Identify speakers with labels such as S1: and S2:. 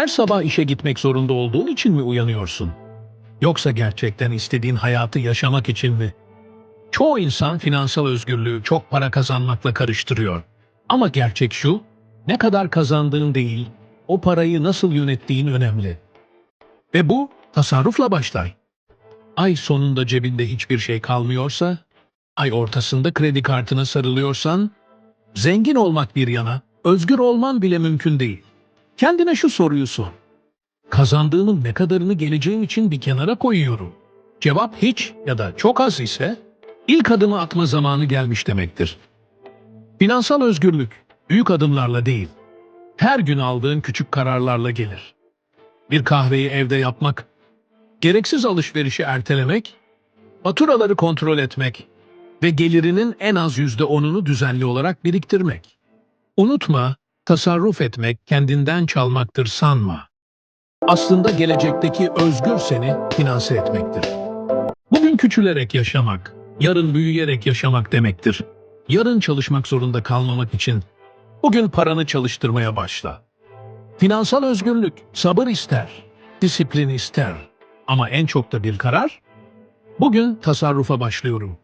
S1: Her sabah işe gitmek zorunda olduğun için mi uyanıyorsun? Yoksa gerçekten istediğin hayatı yaşamak için mi? Çoğu insan finansal özgürlüğü çok para kazanmakla karıştırıyor. Ama gerçek şu, ne kadar kazandığın değil, o parayı nasıl yönettiğin önemli. Ve bu tasarrufla başlar. Ay sonunda cebinde hiçbir şey kalmıyorsa, ay ortasında kredi kartına sarılıyorsan, zengin olmak bir yana, özgür olman bile mümkün değil. Kendine şu soruyu sor. Kazandığımın ne kadarını geleceğim için bir kenara koyuyorum. Cevap hiç ya da çok az ise ilk adımı atma zamanı gelmiş demektir. Finansal özgürlük büyük adımlarla değil, her gün aldığın küçük kararlarla gelir. Bir kahveyi evde yapmak, gereksiz alışverişi ertelemek, faturaları kontrol etmek ve gelirinin en az yüzde onunu düzenli olarak biriktirmek. Unutma, tasarruf etmek kendinden çalmaktır sanma. Aslında gelecekteki özgür seni finanse etmektir. Bugün küçülerek yaşamak, yarın büyüyerek yaşamak demektir. Yarın çalışmak zorunda kalmamak için bugün paranı çalıştırmaya başla. Finansal özgürlük sabır ister, disiplin ister ama en çok da bir karar. Bugün tasarrufa başlıyorum.